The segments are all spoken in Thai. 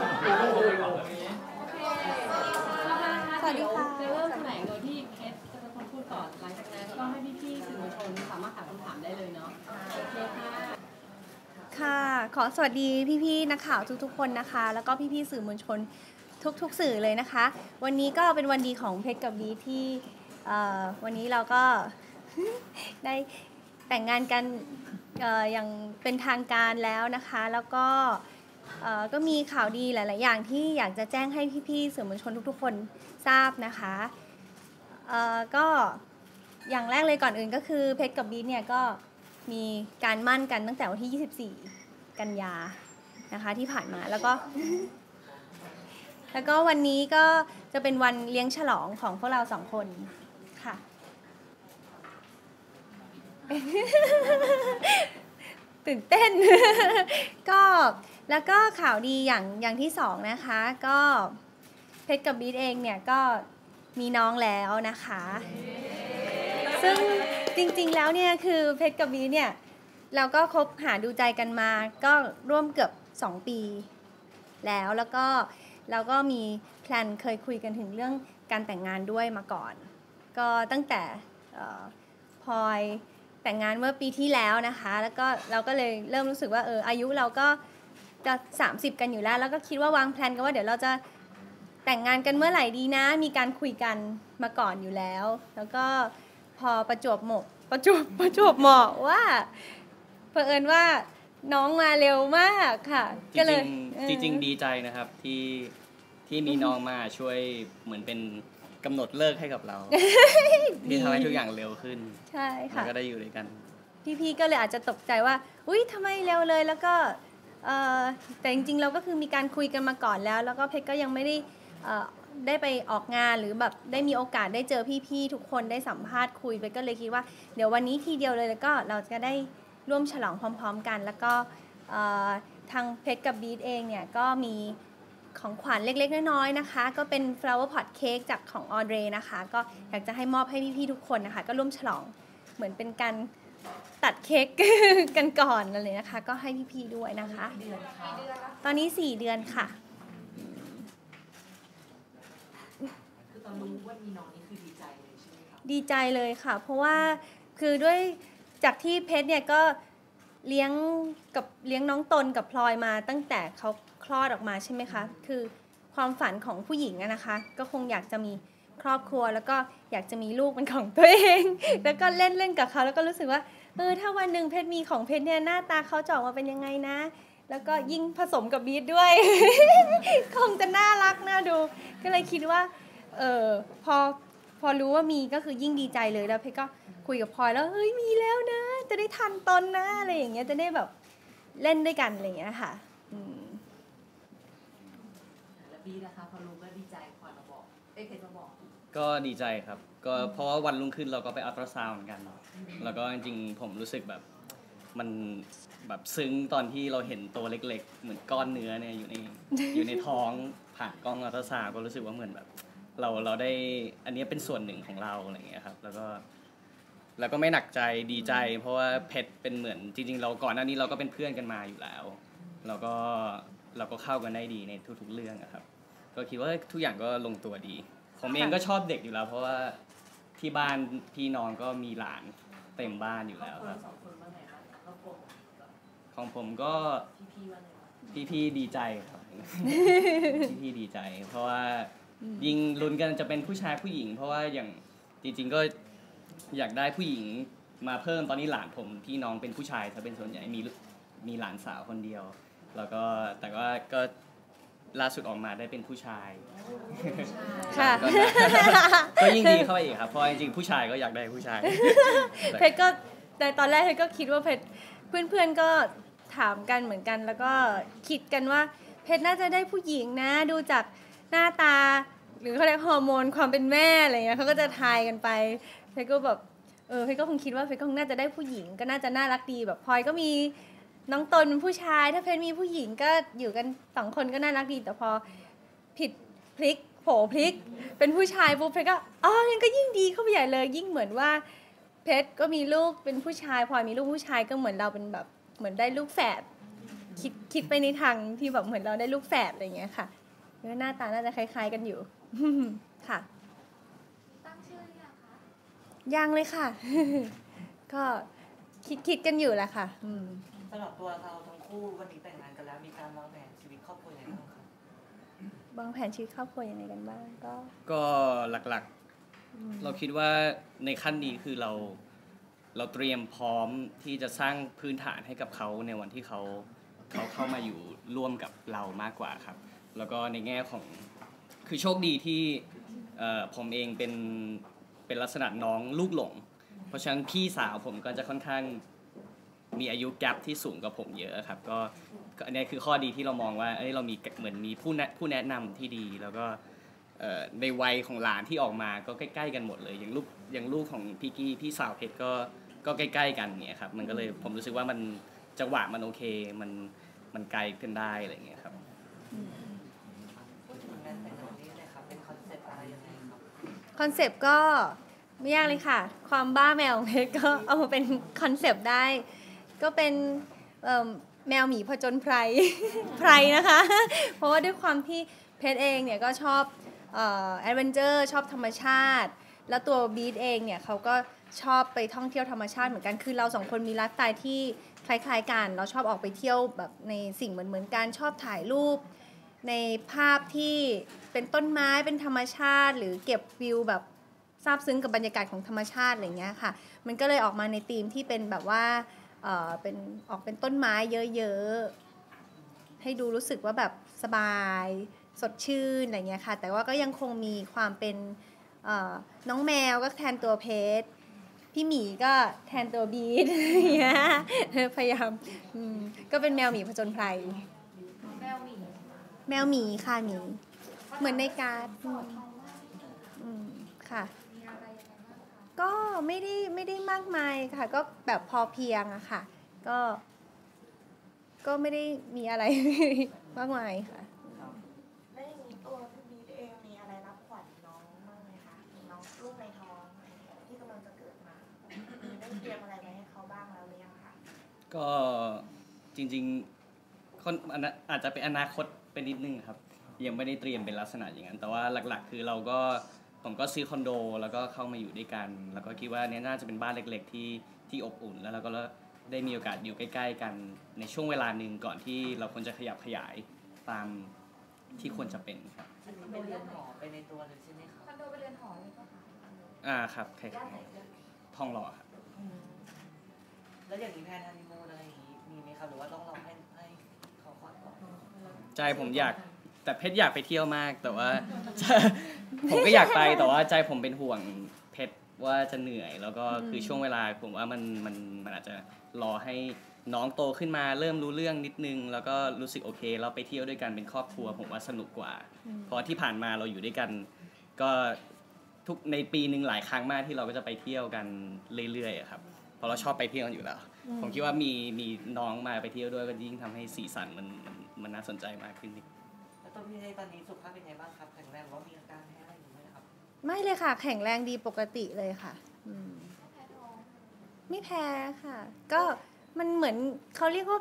สวัสดีค่ะจะเริ่มแถลงโดยที่เพชรจะเป็นคนพูดก่อนหลังจากนั้นก็ให้พี่ๆสื่อมวลชนสามารถถามคำถามได้เลยเนาะโอเคค่ะค่ะขอสวัสดีพี่ๆนักข่าวทุกๆคนนะคะ แล้วก็พี่ๆสื่อมวลชนทุกๆสื่อเลยนะคะ วันนี้ก็เป็นวันดีของเพชรกับบีที่วันนี้เราก็ได้แต่งงานกันอออย่างเป็นทางการแล้วนะคะ แล้วก็ ก็มีข่าวดีหลาย ๆ อย่างที่อยากจะแจ้งให้พี่ ๆ สื่อมวลชนทุก ๆ คนทราบนะคะก็อย่างแรกเลยก่อนอื่นก็คือเพชรกับบีเนี่ยก็มีการมั่นกันตั้งแต่วันที่ 24 กันยานะคะที่ผ่านมาแล้วก็ แล้วก็วันนี้ก็จะเป็นวันเลี้ยงฉลองของพวกเราสองคนค่ะ ตื่นเต้น ก็ แล้วก็ข่าวดีอย่างอย่างที่สองนะคะก็เพชรกับบีทเองเนี่ยก็มีน้องแล้วนะคะ ซึ่งจริงๆแล้วเนี่ยคือเพชรกับบีเนี่ยเราก็คบหาดูใจกันมาก็ร่วมเกือบ 2 ปี แล้วแล้วก็เราก็มีแพลนเคยคุยกันถึงเรื่องการแต่งงานด้วยมาก่อน ก็ตั้งแต่พลอยแต่งงานเมื่อปีที่แล้วนะคะ แล้วก็เราก็เลยเริ่มรู้สึกว่าเอออายุเราก็ จะ 30 กันอยู่แล้ว แล้วก็คิดว่าวางแพลนกันว่าเดี๋ยวเราจะแต่งงานกันเมื่อไหร่ดีนะ มีการคุยกันมาก่อนอยู่แล้ว แล้วก็พอประจวบเหมาะประจวบประจวบเหมาะว่าเผอิญว่าน้องมาเร็วมากค่ะจก็เลริยงเออๆจริงๆดีใจนะครับที่ที่มีน้องมาช่วยเหมือนเป็นกำหนดเลิกให้กับเราที่ทำให้ทุกอย่างเร็วขึ้น ใช่แล้วค่ะก็ได้อยู่ด้วยกัน พี่ๆก็เลยอาจจะตกใจว่า อุ้ยทำไมเร็วเลยแล้วก็เอ่อ แต่จริงๆเราก็คือมีการคุยกันมาก่อนแล้ว แล้วก็เพชรก็ยังไม่ได้ได้ไปออกงานหรือแบบได้มีโอกาสได้เจอพี่ๆทุกคนได้สัมภาษณ์คุยไปก็เลยคิดว่าเดี๋ยววันนี้ทีเดียวเลยแล้วก็เราจะได้ร่วมฉลองพร้อม ๆ กัน แล้วก็ทางเพชรกับบีทเองเนี่ยก็มีของขวัญเล็กๆ น้อยๆนะคะ ก็เป็น flower pot cake จากของออเดรนะคะ ก็อยากจะให้มอบให้พี่ๆทุกคนนะคะ ก็ร่วมฉลองเหมือนเป็นการ ตัดเค้กกันก่อนอะไรนะคะ ก็ให้พี่ๆด้วยนะคะ ตอนนี้4เดือนค่ะคือตอนรู้ว่ามีน้องนี่คือดีใจเลยใช่ไหมคะดีใจเลยค่ะ เพราะว่าคือด้วยจากที่เพชรเนี่ยก็เลี้ยงกับเลี้ยงน้องตนกับพลอยมาตั้งแต่เขาคลอดออกมาใช่ไหมคะ คือความฝันของผู้หญิงอะนะคะ ก็คงอยากจะมี ครอบครัว แล้วก็อยากจะมีลูกเป็นของตัวเอง แล้วก็เล่นเล่นกับเขาแล้วก็รู้สึกว่าเออถ้าวันหนึ่งเพชรมีของเพชรเนี่ยหน้าตาเขาจะออกมาเป็นยังไงนะ แล้วก็ยิ่งผสมกับบีทด้วย คงจะน่ารักน่าดู ก็เลยคิดว่าเออพอพอรู้ว่ามีก็คือยิ่งดีใจเลยแล้วเพชรก็คุยกับพลอยแล้วเฮ้ยมีแล้วนะ จะได้ทันตนนะอะไรอย่างเงี้ยจะได้แบบเล่นด้วยกันอะไรอย่างเงี้ยค่ะอืมแล้วบีนะคะพอรู้ก็ดีใจขวัญมาบอกเอ้เพชรมาบอก ก็ดีใจครับ ก็เพราะว่าวันรุ่งขึ้นเราก็ไปอัลตราซาวน์เหมือนกันแล้วก็จริงๆผมรู้สึกแบบมันแบบซึ้งตอนที่เราเห็นตัวเล็ก ๆ เหมือนก้อนเนื้อเนี่ยอยู่ในอยู่ในท้องผ่านกล้องอัลตราซาวน์ก็รู้สึกว่าเหมือนแบบ เราเราได้อันนี้เป็นส่วนหนึ่งของเราอะไรอย่างเงี้ยครับ แล้วก็ แล้วก็ไม่หนักใจดีใจ เพราะว่าเพชรเป็นเหมือนจริง ๆ เราก่อนหน้านี้เราก็เป็นเพื่อนกันมาอยู่แล้ว แล้วก็เราก็เข้ากันได้ดีในทุกๆเรื่องอะครับ ก็คิดว่าทุกอย่างก็ลงตัวดี ผมเองก็ชอบเด็กอยู่แล้ว เพราะว่าที่บ้านพี่น้องก็มีหลานเต็มบ้านอยู่แล้วคคนรับสองคนว่าไงบ้างครอบครัวของผมก็พี่ๆว่าไงบ้างพี่ๆดีใจครับ พี่ๆดีใจ เพราะว่ายิงลุ้นกันจะเป็นผู้ชายผู้หญิง เพราะว่าอย่างจริงๆก็อยากได้ผู้หญิงมาเพิ่มตอนนี้หลานผมพี่น้องเป็นผู้ชายถ้าเป็นส่วนใหญ่มีมีหลานสาวคนเดียว แล้วก็แต่ว่าก็ ล่าสุดออกมาได้เป็นผู้ชายค่ะก็ก็ยิ่งดีเข้าไปอีกครับเพราะจริงๆผู้ชายก็อยากได้ผู้ชาย เพชรก็แต่ตอนแรกเพชรก็คิดว่าเพชรเพื่อนๆก็ถามกันเหมือนกัน แล้วก็คิดกันว่า เพชรน่าจะได้ผู้หญิงนะ ดูจากหน้าตา หรือเขาเรียกฮอร์โมนความเป็นแม่อะไรเงี้ยเขาก็จะทายกันไปเพชรก็แบบเออเพชรก็คงคิดว่าเพชรก็คงน่าจะได้ผู้หญิง ก็น่าจะน่ารักดีแบบพลอยก็มี น้องตนเป็นผู้ชาย ถ้าเพชรมีผู้หญิงก็อยู่กันสองคนก็น่ารักดี แต่พอผิดพลิกโผพลิก เป็นผู้ชายปุ๊บเพชรก็อ๋อยังก็ยิ่งดีเข้าไปใหญ่เลย ยิ่งเหมือนว่าเพชรก็มีลูกเป็นผู้ชายพลอยมีลูกผู้ชายก็เหมือนเราเป็นแบบเหมือนได้ลูกแฝดคิดคิดไปในทางที่แบบเหมือนเราได้ลูกแฝดอะไรเงี้ยค่ะแล้วหน้าตาน่าจะคล้าย ๆ กันอยู่ค่ะตั้งชื่อยังคะยังเลยค่ะ ก็คิดคิดกันอยู่แหละค่ะ อืม สำหรับตัวเราทั้งคู่วันนี้แต่งงานกันแล้วมีการวางแผนชีวิตครอบครัวยังไงบ้างครับวางแผนชีวิตครอบครัวยังไงกันบ้างก็ก็หลักอืมๆเราคิดว่าในขั้นนี้คือเรา เราเตรียมพร้อมที่จะสร้างพื้นฐานให้กับเขาในวันที่เขาเขาเข้ามาอยู่ร่วมกับเรามากกว่าครับ แล้วก็ในแง่ของคือโชคดีที่เอ่อผมเองเป็นเป็นลักษณะน้องลูกหลง เพราะฉะนั้นพี่สาวผมก็จะค่อนข้าง มีอายุแกรที่สูงกว่าผมเยอะครับก็ก็อันนี้คือข้อดีที่เรามองว่าเอ้ยเรามีเหมือนมีผู้แนะผู้แนะนำที่ดี แล้วก็เอ่อในวัยของหลานที่ออกมาก็ใกล้ ๆ กันหมดเลย อย่างลูกอย่างลูกของพี่กี้พี่สาวเพชรก็ก็ใกล้ ๆ กันเนี่ยครับมันก็เลยผมรู้สึกว่ามันจังหวะมันโอเคมันมันไกลขึ้นได้อะไรอย่างเงี้ยครับพูดถึงงานแต่งงานนี้เลยครับเป็นคอนเซ็ปต์อะไรยังไงครับคอนเซปต์ก็ไม่ยากเลยค่ะ ความบ้าแมวของเพชรก็เอามาเป็นคอนเซปต์ได้ ก็เป็นแมวหมีผจญไพรไพรนะคะ เพราะว่าด้วยความที่เพชรเองเนี่ยก็ชอบแอดเวนเจอร์ชอบธรรมชาติ แล้วตัวบีทเองเนี่ยเขาก็ชอบไปท่องเที่ยวธรรมชาติเหมือนกัน คือเราสองคนมีไลฟ์สไตล์ที่คล้ายๆกัน เราชอบออกไปเที่ยวแบบในสิ่งเหมือนๆกัน ชอบถ่ายรูป ในภาพที่เป็นต้นไม้เป็นธรรมชาติ หรือเก็บวิวแบบซาบซึ้งกับบรรยากาศของธรรมชาติอะไรเงี้ยค่ะ มันก็เลยออกมาในธีมที่เป็นแบบว่า เออเป็นออกเป็นต้นไม้เยอะๆ ให้ดูรู้สึกว่าแบบสบายสดชื่นอะไรเงี้ยค่ะ แต่ว่าก็ยังคงมีความเป็นน้องแมวก็แทนตัวเพชรพี่หมีก็แทนตัวบีทอย่างเงี้ยพยายามมก็เป็นแมวหมีผจญภัยแมวหมีแมวหมีค่ะหมีเหมือนในการ์ดค่ะ ก็ไม่ได้ไม่ได้มากมายค่ะ ก็แบบพอเพียงอะค่ะ ก็ ก็ไม่ได้มีอะไร มากมายค่ะแล้วอย่างนี้ตัวพี่บีทเองมีอะไรรับขวัญน้องบ้างไหมคะน้องลูกในท้องอะไรอย่างเงี้ยที่กำลังจะเกิดมามีได้เตรียมอะไรไว้ให้เขาบ้างแล้วหรือยังคะก็จริงๆคนอันนั้นอาจจะเป็นอนาคตเป็นนิดนึงครับ ยังไม่ได้เตรียมเป็นลักษณะอย่างนั้น แต่ว่าหลัก ๆ คือเราก็ ผมก็ซื้อคอนโด แล้วก็เข้ามาอยู่ด้วยกัน แล้วก็คิดว่าเนี้น่าจะเป็นบ้านเล็ก ๆ ที่ที่อบอุ่น แล้วเราก็ได้มีโอกาสอยู่ใกล้ ๆ กันในช่วงเวลาหนึ่งก่อนที่เราควรจะขยับขยายตามที่ควรจะเป็นครับอันนี้เป็นเรือนหอไปในตัวเลยใช่ไหมครับคอนโดเป็นเรือนหอเลยปะคะอ่าครับคล้ายย่านไหนเอ่ยๆทองหล่อครับแล้วอย่างนี้แพลนฮันนีมูนอะไรอย่างนี้มีไหมครับหรือว่าต้องรอให้ให้เขาขอก่อนใจผมอยาก แต่เพชรอยากไปเที่ยวมากแต่ว่า ผมก็อยากไปแต่ว่าใจผมเป็นห่วงเพชรว่าจะเหนื่อย แล้วก็คือช่วงเวลาผมว่ามันมันมันอาจจะรอให้น้องโตขึ้นมาเริ่มรู้เรื่องนิดนึง แล้วก็รู้สึกโอเค เราไปเที่ยวด้วยกันเป็นครอบครัว ผมว่าสนุกกว่า เพราะที่ผ่านมาเราอยู่ด้วยกัน ก็ทุกในปีหนึ่งหลายครั้งมากที่เราก็จะไปเที่ยวกันเรื่อยๆอะครับเพราะเราชอบไปเที่ยวกันอยู่แล้ว ผมคิดว่ามีมีน้องมาไปเที่ยวด้วยก็ยิ่งทำให้สีสันมันมันมันน่าสนใจมากขึ้นอีกแล้ว ตัวพี่เทตอนนี้สุขภาพเป็นไงบ้างครับแข็งแรงหรือว่ามีอาการแพ้อะไรอยู่ไหมครับ ไม่เลยค่ะ แข็งแรงดีปกติเลยค่ะ อืมแพ้ท้องไม่แพ้ค่ะ ก็มันเหมือนเขาเรียกว่า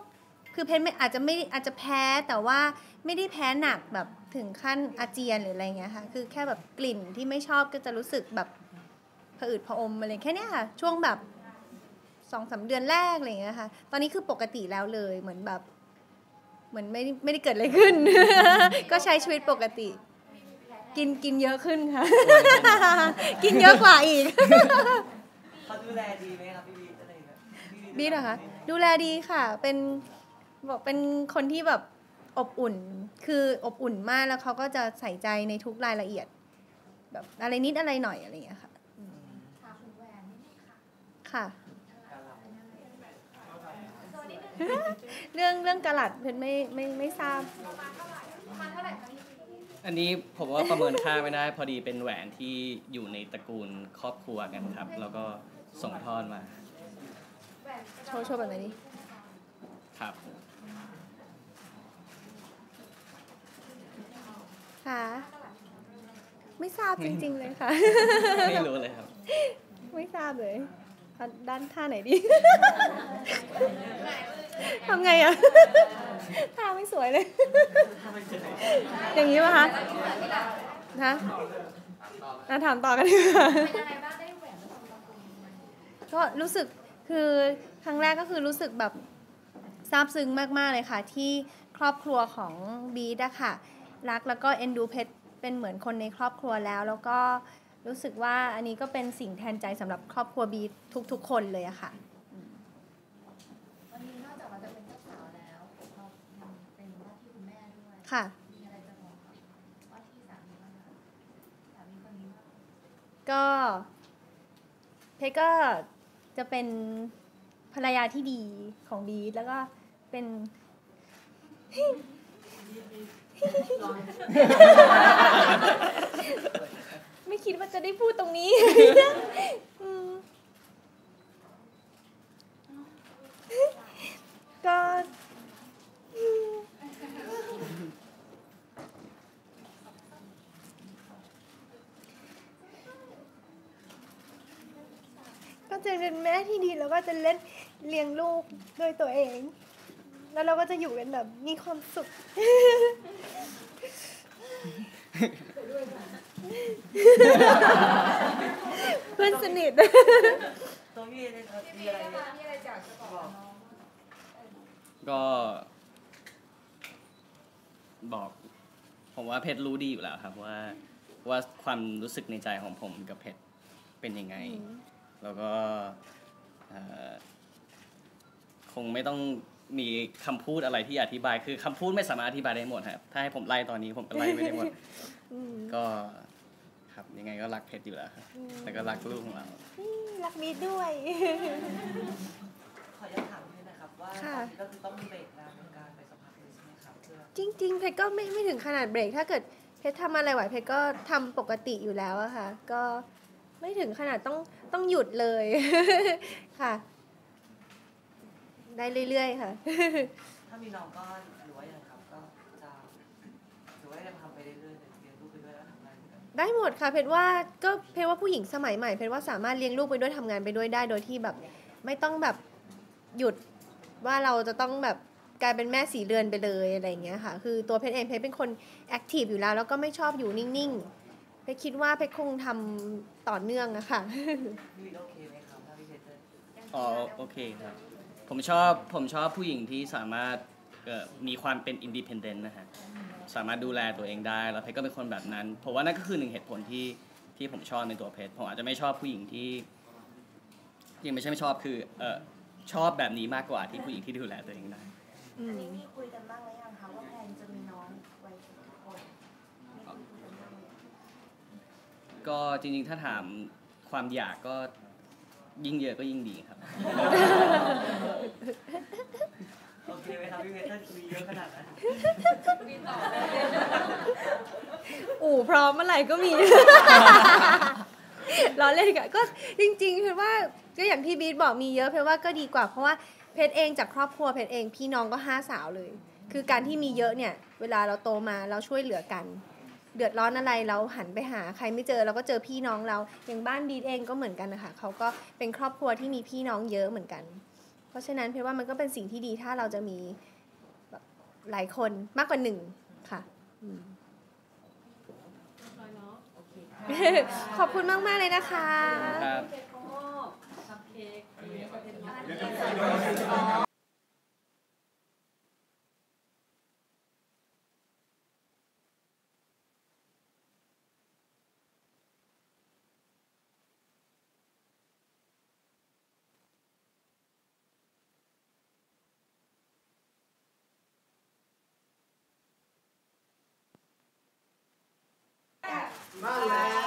คือเพนไม่อาจจะไม่อาจจะแพ้แต่ว่าไม่ได้แพ้หนักแบบถึงขั้นอาเจียนหรืออะไรเงี้ยค่ะ คือแค่แบบกลิ่นที่ไม่ชอบก็จะรู้สึกแบบผอืดผอมอะไรแค่นี้ค่ะ ช่วงแบบสองสามเดือนแรกอะไรเงี้ยค่ะ ตอนนี้คือปกติแล้วเลยเหมือนแบบ เหมือนไม่ไม่ได้เกิดอะไรขึ้น ก็ใช้ชีวิตปกติ กินกินเยอะขึ้นค่ะ กินเยอะกว่าอีกเขาดูแลดีไหมครับพี่บีอะไรอย่างเงี้ยพี่บีเหรอคะดูแลดีค่ะ เป็นบอกเป็นคนที่แบบอบอุ่น คืออบอุ่นมากแล้วเขาก็จะใส่ใจในทุกรายละเอียด แบบอะไรนิดอะไรหน่อยอะไรอย่างเงี้ยค่ะถามถึงแหวนนิดนึงค่ะ ค่ะ การรับ โซนนิดนึง เรื่องเรื่องกระหลัดเพชรไม่ไม่ไม่ทราบประมาณเท่าไหร่ประมาณเท่าไหร่คะพี่อันนี้ผมว่าประเมินค่าไม่ได้ พอดีเป็นแหวนที่อยู่ในตระกูลครอบครัวกันครับ แล้วก็ส่งทอดมาแหวนโชว์โชว์แบบไหนดีครับค่ะ ไม่ทราบจริง ๆ เลยค่ะ ไม่รู้เลยครับ ไม่ทราบเลยเอาด้านท่าไหนดี ทำไงอะท่าไม่สวยเลยทำไมเจออย่างนี้ป่ะคะนะอะถามต่อกันดีกว่าเป็นยังไงบ้างได้แหวนมาทำตะกุมมันก็รู้สึกคือครั้งแรกก็คือรู้สึกแบบซาบซึ้งมากๆเลยค่ะ ที่ครอบครัวของบีดอะค่ะ รักแล้วก็เอ็นดูเพชรเป็นเหมือนคนในครอบครัวแล้ว แล้วก็รู้สึกว่าอันนี้ก็เป็นสิ่งแทนใจสำหรับครอบครัวบีดทุกๆ คนเลยอะค่ะ วันนี้นอกจากเราจะเป็นเจ้าสาวแล้วเรายังเป็นว่าที่คุณแม่ด้วย ค่ะ ก็เพชรก็จะเป็นภรรยาที่ดีของบีแล้วก็เป็นไม่คิดว่าจะได้พูดตรงนี้ อืมก็อืมก็ จะเป็นแม่ที่ดีแล้วก็จะเล่นเลี้ยงลูกด้วยตัวเอง แล้วเราก็จะอยู่กันแบบมีความสุข เพื่อนสนิท ตัวพี่เนี่ยครับพี่มีบีอะไรนะคะมีอะไรอยากจะบอกน้องก็ บอก ผมว่าเพชรรู้ดีอยู่แล้วครับว่า ว่าความรู้สึกในใจของผมกับเพชรเป็นยังไง แล้วก็เอ่อคงไม่ต้องมีคำพูดอะไรที่อธิบาย คือคำพูดไม่สามารถอธิบายได้หมดครับ ถ้าให้ผมไล่ตอนนี้ผมก็ไล่ไม่ได้หมดอืมก็ครับยังไงก็รักเพชรอยู่แล้วครับแต่ก็รักลูกของเรารักบีดด้วย ขออนุญาตถามพี่นะครับว่าค่ะตอนนี้ก็คือต้องเบรกงานในการไปสัมภาษณ์เลยใช่ไหมครับเพื่อจริง ๆ เพชรก็ไม่ไม่ถึงขนาดเบรก ถ้าเกิดเพชรทำอะไรไหวเพชรก็ทำปกติอยู่แล้วอะค่ะ ก็ ไม่ถึงขนาดต้องต้องหยุดเลยค่ะ ได้เรื่อยๆค่ะ ถ้ามีน้องก็หรือว่ายังครับก็จะหรือว่าจะทำไปเรื่อยๆเลยเรียนรู้ไปด้วยแล้วทำงานไปด้วยได้หมดค่ะเพชรว่าก็เพชรว่าผู้หญิงสมัยใหม่เพชรว่าสามารถเลี้ยงลูกไปด้วยทำงานไปด้วยได้โดยที่แบบ ไม่ต้องแบบหยุดว่าเราจะต้องแบบกลายเป็นแม่สีเรือนไปเลยอะไรอย่างเงี้ยค่ะ คือตัวเพชรเองเพชรเป็นคนแอคทีฟอยู่แล้ว แล้วก็ไม่ชอบอยู่นิ่งๆ เพชรคิดว่าเพชรคงทำต่อเนื่องอะค่ะ พี่วินโอเคไหมครับถ้าพี่เพชรจะอ๋อโอเคครับ ผมชอบผมชอบผู้หญิงที่สามารถเอ่อมีความเป็นอินดิพ n เดนต์นะฮะสามารถดูแลตัวเองได้แล้วเพชรก็เป็นคนแบบนั้นเพราะว่านั่นก็คือหนึ่งเหตุผลที่ที่ผมชอบในตัวเพชรผมอาจจะไม่ชอบผู้หญิงที่ยังไม่ใช่ไม่ชอบคือเออชอบแบบนี้มากกว่าที่ผู้หญิงที่ดูแลตัวเองได้ อือันม นี้มีคุยกันบ้างหรือยังคะว่าแพลนจะมีน้องไว้กี่คนมีคุยกันบ้างไหม ก็จริงๆ ถ้าถามความอยากก็ยิ่งเยอะก็ยิ่งดีครับ โอเคไหมครับพี่เพชรถ้าคุยเยอะขนาดนั้นอู่พร้อมเมื่อไหร่ก็มี ล้อเล่นกันก็จริงๆเพชรว่าก็อย่างที่บีทบอกมีเยอะเพชรว่าก็ดีกว่าเพราะว่าเพชรเองจากครอบครัวเพชรเองพี่น้องก็ห้าสาวเลย คือการที่มีเยอะเนี่ย เวลาเราโตมาเราช่วยเหลือกัน เดือดร้อนอะไรเราหันไปหาใครไม่เจอเราก็เจอพี่น้องเรา อย่างบ้านบีทเองก็เหมือนกันนะคะเขาก็เป็นครอบครัวที่มีพี่น้องเยอะเหมือนกัน เพราะฉะนั้นเพชรว่ามันก็เป็นสิ่งที่ดีถ้าเราจะมีแบบหลายคนมากกว่าหนึ่งค่ะอืมร้อยเนาะโอเคขอบคุณมากๆเลยนะคะ ค